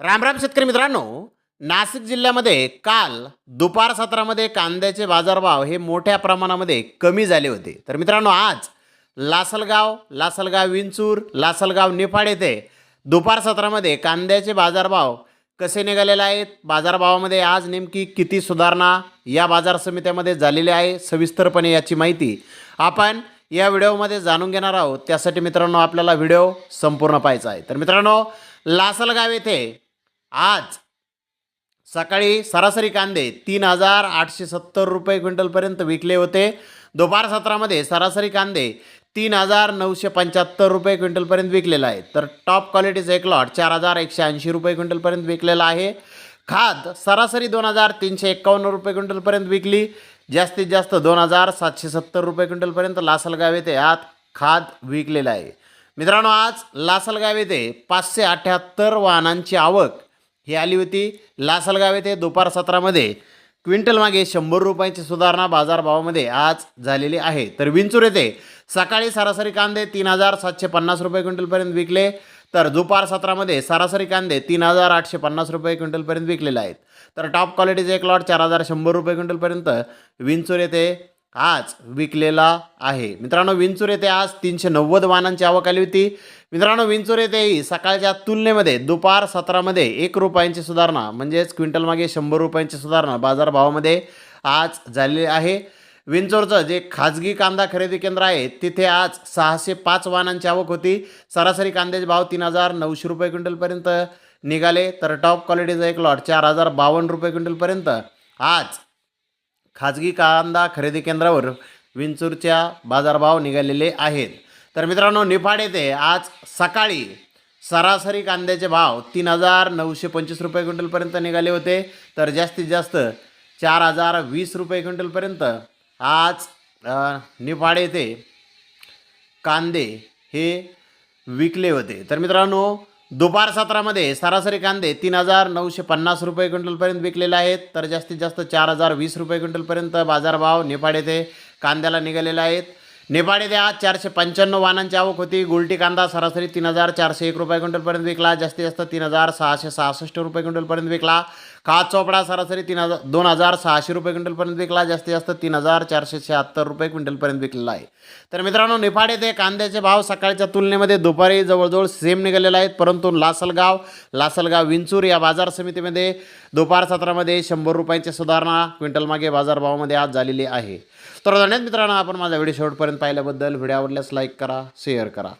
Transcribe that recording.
रामराम शेतकरी मित्रांनो. नाशिक जिल्ह्यामध्ये काल दुपार सत्रामध्ये कांद्याचे बाजारभाव हे मोठ्या प्रमाणामध्ये कमी झाले होते. तर मित्रांनो आज लासलगाव लासलगाव विंचूर लासलगाव निफाड येथे दुपार सत्रामध्ये कांद्याचे बाजारभाव कसे निघालेले आहेत? बाजारभावामध्ये आज नेमकी किती सुधारणा या बाजार समित्यामध्ये झालेली आहे सविस्तरपणे याची माहिती आपण या व्हिडिओमध्ये जाणून घेणार आहोत. त्यासाठी मित्रांनो आपल्याला व्हिडिओ संपूर्ण पाहायचा आहे. तर मित्रांनो लासलगाव येथे आज सकाळी सरासरी कांदे तीन हजार आठशे सत्तर रुपये क्विंटलपर्यंत विकले होते. दुपार सत्रामध्ये सरासरी कांदे तीन हजार नऊशे पंच्याहत्तर रुपये क्विंटलपर्यंत विकलेला आहे. तर टॉप क्वालिटीचा एक लॉट चार हजार एकशे ऐंशी रुपये क्विंटलपर्यंत विकलेला आहे. खाद सरासरी दोन हजार तीनशे एक्कावन्न रुपये क्विंटलपर्यंत विकली. जास्तीत जास्त दोन हजार सातशे सत्तर रुपये क्विंटलपर्यंत लासलगाव येथे आत खाद विकलेला आहे. मित्रांनो आज लासलगाव येथे पाचशे अठ्ठ्याहत्तर वाहनांची आवक ही आली होती लासलगाव येथे दुपार सत्रामध्ये. क्विंटल मागे शंभर रुपयांची सुधारणा बाजारभावामध्ये आज झालेली आहे. तर विंचूर येथे सकाळी सरासरी कांदे तीन हजार सातशे पन्नास रुपये क्विंटलपर्यंत विकले. तर दुपार सत्रामध्ये सरासरी कांदे तीन हजार आठशे पन्नास रुपये क्विंटलपर्यंत विकलेले आहेत. तर टॉप क्वालिटीचे एक लॉट चार हजार शंभर रुपये क्विंटलपर्यंत विंचूर येथे आज विकलेला आहे. मित्रांनो विंचूर येथे आज तीनशे नव्वद वाहनांची आवक आली होती. मित्रांनो विंचूर येथेही सकाळच्या तुलनेमध्ये दुपार सत्रामध्ये एक रुपयांची सुधारणा म्हणजेच क्विंटल मागे शंभर रुपयांची सुधारणा बाजारभावामध्ये आज झालेली आहे. विंचोरचं जे खाजगी कांदा खरेदी केंद्र आहे तिथे आज सहाशे पाच वाहनांची आवक होती. सरासरी कांद्याचे भाव तीन हजार नऊशे रुपये क्विंटलपर्यंत निघाले. तर टॉप क्वालिटीचा एक लॉट चार हजार बावन्न रुपये क्विंटलपर्यंत आज खाजगी कांदा खरेदी केंद्रावर विंचूरच्या बाजारभाव निघालेले आहेत. तर मित्रांनो निफाड येथे आज सकाळी सरासरी कांद्याचे भाव तीन हजार नऊशे पंचवीस रुपये क्विंटलपर्यंत निघाले होते. तर जास्तीत जास्त चार हजार वीस रुपये क्विंटलपर्यंत आज निफाड येथे कांदे हे विकले होते. तर मित्रांनो दुपार सत्रामध्ये सरासरी कांदे तीन हजार नऊशे पन्नास रुपये क्विंटलपर्यंत विकलेले आहेत. तर जास्तीत जास्त चार हजार वीस रुपये क्विंटलपर्यंत बाजारभाव नेपाड येथे कांद्याला निघालेले आहेत. नेपाड येथे आज चारशे पंच्याण्णव वाहनांची आवक होती. गुलटी कांदा सरासरी तीन हजार चारशे एक रुपये क्विंटलपर्यंत विकला. जास्तीत जास्त तीन हजार सहाशे सहासष्ट रुपये क्विंटलपर्यंत विकला. खाद चोपडा सरासरी तीन हजार दोन हजार सहाशे रुपये क्विंटलपर्यंत विकला. जास्तीत जास्त तीन हजार चारशे शहात्तर रुपये क्विंटलपर्यंत विकलेला आहे. तर मित्रांनो निफाड येथे कांद्याचे भाव सकाळच्या तुलनेमध्ये दुपारी जवळजवळ सेम निघालेले आहेत. परंतु लासलगाव लासलगाव विंचूर या बाजार समितीमध्ये दुपार सत्रामध्ये शंभर रुपयांची सुधारणा क्विंटल मागे बाजारभावामध्ये आज झालेली आहे. तर धन्यवाद मित्रांनो आपण माझा व्हिडिओ शेवटपर्यंत पाहिल्याबद्दल. व्हिडिओ आवडल्यास लाईक करा शेअर करा.